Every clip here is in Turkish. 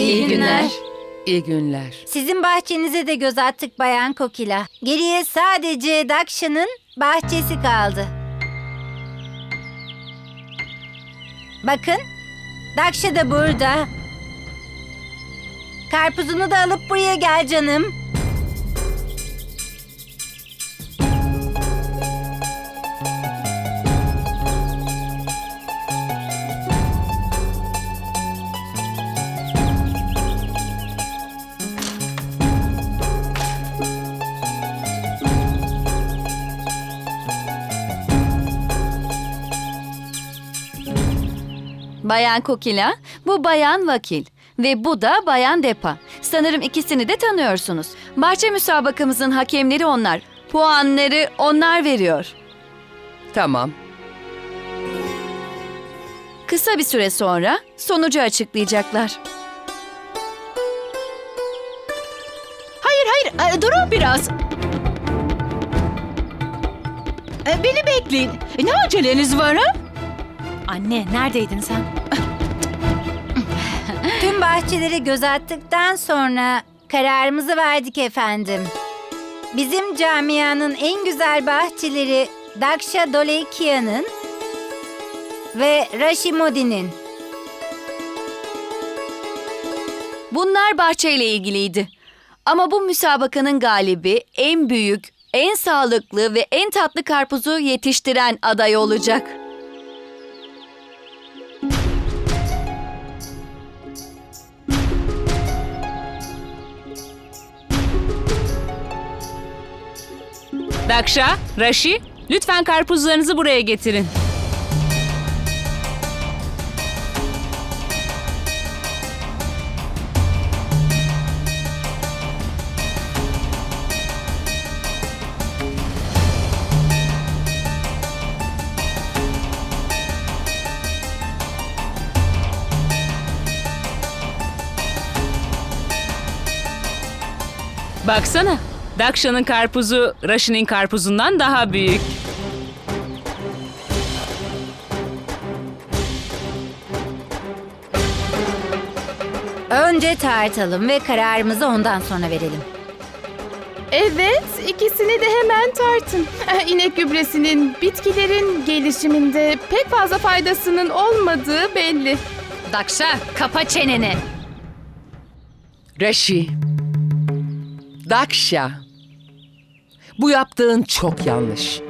İyi günler. İyi günler. Sizin bahçenize de göz attık Bayan Kokila. Geriye sadece Dakşa'nın bahçesi kaldı. Bakın, Dakşa da burada. Karpuzunu da alıp buraya gel canım. Bayan Kokila, bu Bayan Vakil ve bu da Bayan Depa. Sanırım ikisini de tanıyorsunuz. Bahçe müsabakamızın hakemleri onlar. Puanları onlar veriyor. Tamam. Kısa bir süre sonra sonucu açıklayacaklar. Hayır hayır e, durun biraz. E, Beni bekleyin. E, Ne aceleniz var ha? Anne neredeydin sen? Tüm bahçelere göz attıktan sonra kararımızı verdik efendim. Bizim camianın en güzel bahçeleri Daksha Doleikia'nın ve Rashimodi'nin. Bunlar bahçeyle ilgiliydi. Ama bu müsabakanın galibi en büyük, en sağlıklı ve en tatlı karpuzu yetiştiren aday olacak. Dakşa, Raşi, lütfen karpuzlarınızı buraya getirin. Baksana, Dakşa'nın karpuzu Raşi'nin karpuzundan daha büyük. Önce tartalım ve kararımızı ondan sonra verelim. Evet, ikisini de hemen tartın. Eh, İnek gübresinin bitkilerin gelişiminde pek fazla faydasının olmadığı belli. Dakşa kapa çeneni. Reşi. Dakşa. Bu yaptığın çok yanlış.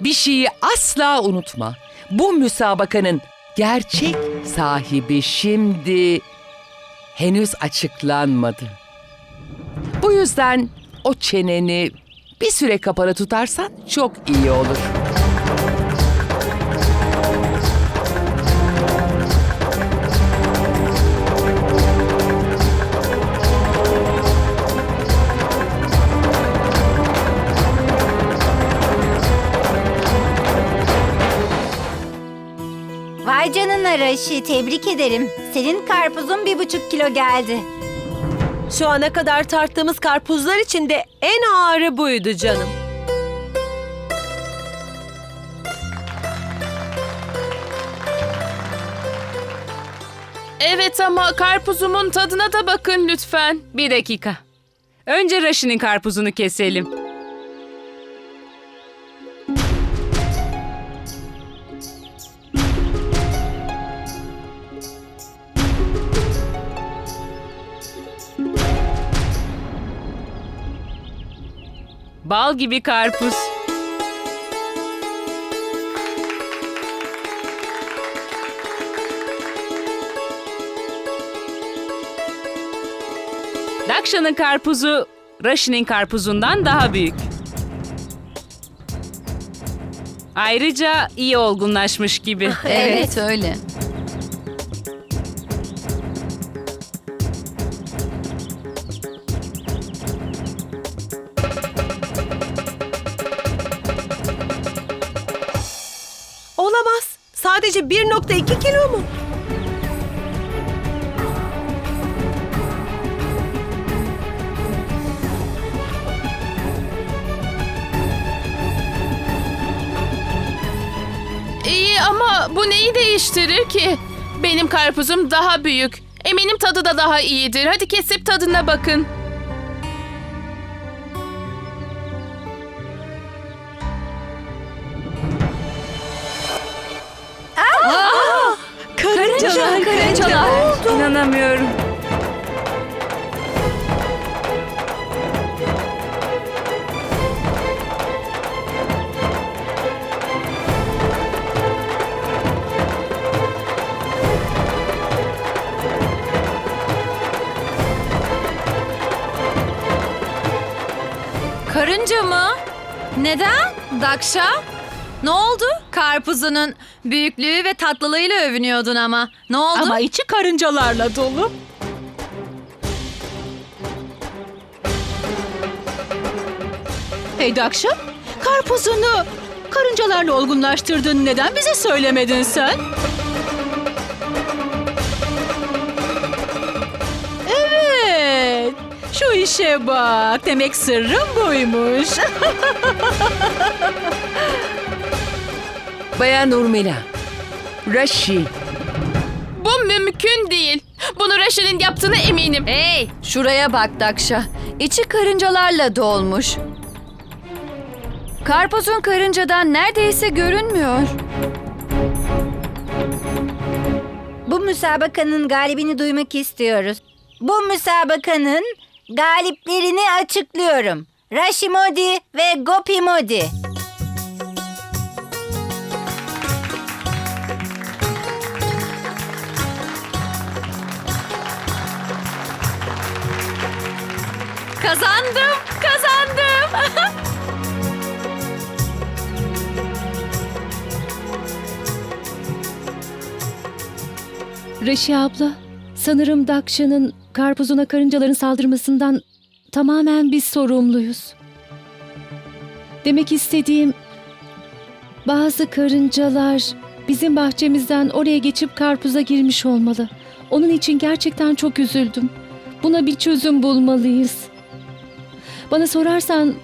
Bir şeyi asla unutma. Bu müsabakanın gerçek sahibi şimdi henüz açıklanmadı. Bu yüzden o çeneni bir süre kapalı tutarsan çok iyi olur. Vay canına Raşi, tebrik ederim. Senin karpuzun bir buçuk kilo geldi. Şu ana kadar tarttığımız karpuzlar içinde en ağırı buydu canım. Evet ama karpuzumun tadına da bakın lütfen. Bir dakika. Önce Raşi'nin karpuzunu keselim. Bal gibi karpuz. Dakşa'nın karpuzu Raşi'nin karpuzundan daha büyük. Ayrıca iyi olgunlaşmış gibi. Evet, öyle. Sadece 1.2 kilo mu? İyi ama bu neyi değiştirir ki? Benim karpuzum daha büyük. Eminim tadı da daha iyidir. Hadi kesip tadına bakın. Karıncalar. İnanamıyorum. Karınca mı? Neden? Dakşa? Ne oldu? Karpuzunun büyüklüğü ve tatlılığıyla övünüyordun ama. Ne oldu? Ama içi karıncalarla dolu. Hey Dakşa, karpuzunu karıncalarla olgunlaştırdın. Neden bize söylemedin sen? Evet. Şu işe bak. Demek sırrım buymuş. Bayan Urmila, Rashi, Bu mümkün değil. Bunu Raşi'nin yaptığına eminim. Hey, şuraya bak Dakşa. İçi karıncalarla dolmuş. Karpuzun karıncadan neredeyse görünmüyor. Bu müsabakanın galibini duymak istiyoruz. Bu müsabakanın galiplerini açıklıyorum. Rashimodi ve Gopimodi. Kazandım, kazandım. Reşi abla, sanırım Dakşa'nın karpuzuna karıncaların saldırmasından tamamen biz sorumluyuz. Demek istediğim bazı karıncalar bizim bahçemizden oraya geçip karpuza girmiş olmalı. Onun için gerçekten çok üzüldüm. Buna bir çözüm bulmalıyız. Bana sorarsan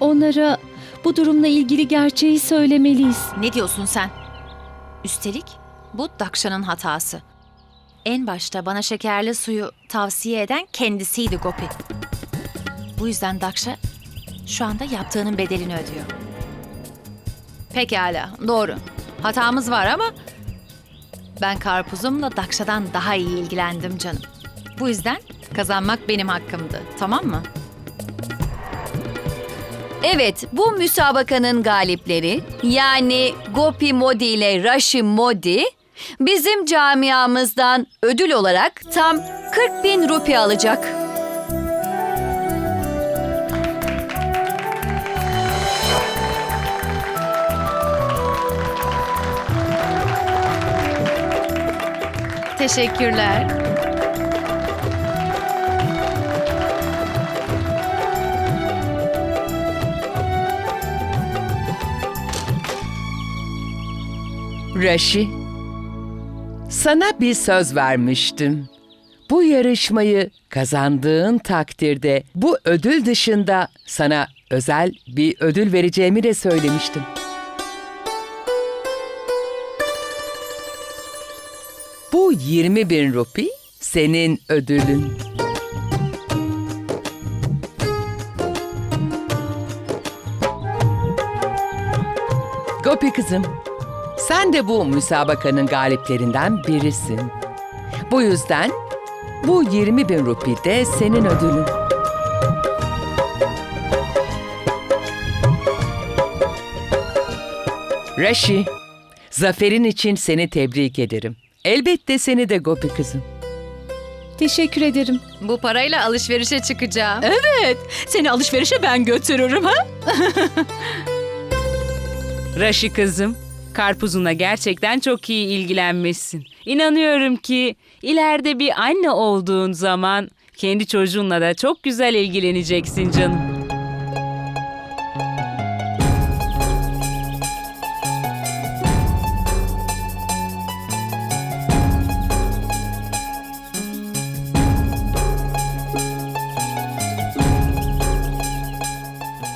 onlara bu durumla ilgili gerçeği söylemeliyiz. Ne diyorsun sen? Üstelik bu Dakşa'nın hatası. En başta bana şekerli suyu tavsiye eden kendisiydi Gopi. Bu yüzden Dakşa şu anda yaptığının bedelini ödüyor. Pekala, doğru. Hatamız var ama ben karpuzumla Dakşa'dan daha iyi ilgilendim canım. Bu yüzden kazanmak benim hakkımdı. Tamam mı? Evet, bu müsabakanın galipleri yani Gopi Modi ile Rashi Modi bizim camiamızdan ödül olarak tam 40 bin rupi alacak. Teşekkürler. Rashi. Sana bir söz vermiştim. Bu yarışmayı kazandığın takdirde bu ödül dışında sana özel bir ödül vereceğimi de söylemiştim. Bu 20 bin rupi senin ödülün. Gopi kızım, sen de bu müsabakanın galiplerinden birisin. Bu yüzden bu 20 bin rupi de senin ödülün. Rashi, zaferin için seni tebrik ederim. Elbette seni de Gopi kızım. Teşekkür ederim. Bu parayla alışverişe çıkacağım. Evet, seni alışverişe ben götürürüm ha. Raşi kızım, karpuzuna gerçekten çok iyi ilgilenmişsin. İnanıyorum ki ileride bir anne olduğun zaman kendi çocuğunla da çok güzel ilgileneceksin canım.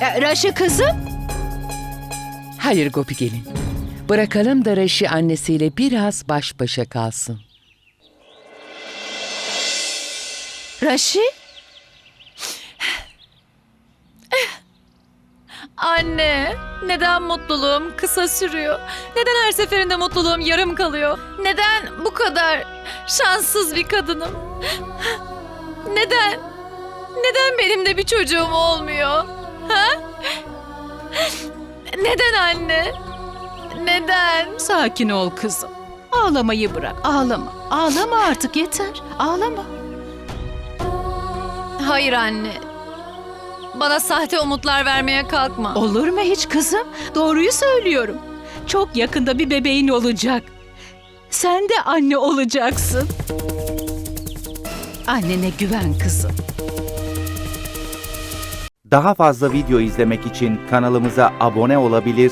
E, Raşi kızım, Hayır Gopi gelin. Bırakalım da Rashi annesiyle biraz baş başa kalsın. Raşi? Anne, neden mutluluğum kısa sürüyor? Neden her seferinde mutluluğum yarım kalıyor? Neden bu kadar şanssız bir kadınım? Neden? Neden benim de bir çocuğum olmuyor? Ha? Neden anne? Neden? Sakin ol kızım. Ağlamayı bırak. Ağlama. Ağlama artık yeter. Ağlama. Hayır anne. Bana sahte umutlar vermeye kalkma. Olur mu hiç kızım? Doğruyu söylüyorum. Çok yakında bir bebeğin olacak. Sen de anne olacaksın. Annene güven kızım. Daha fazla video izlemek için kanalımıza abone olabilir,